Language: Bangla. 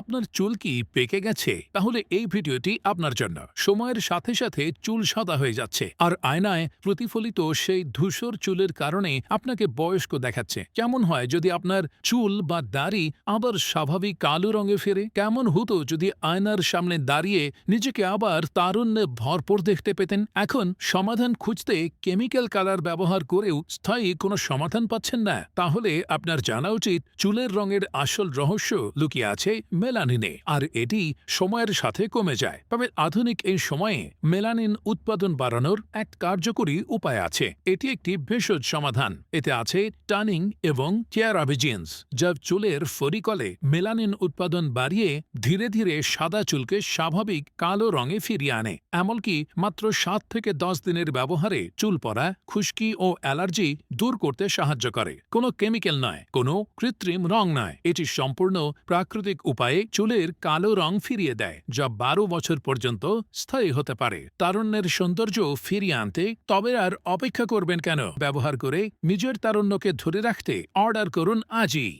আপনার চুল কি পেকে গেছে? তাহলে এই ভিডিওটি আপনার জন্য। সময়ের সাথে সাথে চুল সাদা হয়ে যাচ্ছে। আর আয়নায় প্রতিফলিত সেই ধূসর চুলের কারণে আপনাকে বয়স্ক দেখাচ্ছে। কেমন হয় যদি আপনার চুল বা দাড়ি আবার স্বাভাবিক কালো রঙে ফেরে? কেমন হতো যদি আয়নার সামনে দাঁড়িয়ে নিজেকে আবার তারুণ্যে ভরপুর দেখতে পেতেন? এখন সমাধান খুঁজতে কেমিক্যাল কালার ব্যবহার করেও স্থায়ী কোনো সমাধান পাচ্ছেন না। তাহলে আপনার জানা উচিত চুলের রঙের আসল রহস্য লুকিয়ে আছে মেলানিনে, আর এটি সময়ের সাথে কমে যায়। তবে আধুনিক এই সময়ে মেলানিন উৎপাদন বাড়ানোর এক কার্যকরী উপায় আছে। এটি একটি ভেষজ সমাধান। এতে আছে টানিং এবং টিয়ারাভিজিন্স যা চুলের ফরিকলে মেলানিন উৎপাদন বাড়িয়ে ধীরে ধীরে সাদা চুলকে স্বাভাবিক কালো রঙে ফিরিয়ে আনে। এমনকি মাত্র সাত থেকে দশ দিনের ব্যবহারে চুল পড়া, খুশকি ও অ্যালার্জি দূর করতে সাহায্য করে। কোনো কেমিক্যাল নয়, কোনো কৃত্রিম রং নয়। এটি সম্পূর্ণ প্রাকৃতিক উপায়ে চুলের কালো রং ফিরিয়ে দেয়, যা বারো বছর পর্যন্ত স্থায়ী হতে পারে। তারুণ্যের সৌন্দর্য ফিরিয়ে আনতে তবে আর অপেক্ষা করবেন কেন? ব্যবহার করে নিজের তারুণ্যকে ধরে রাখতে অর্ডার করুন আজই।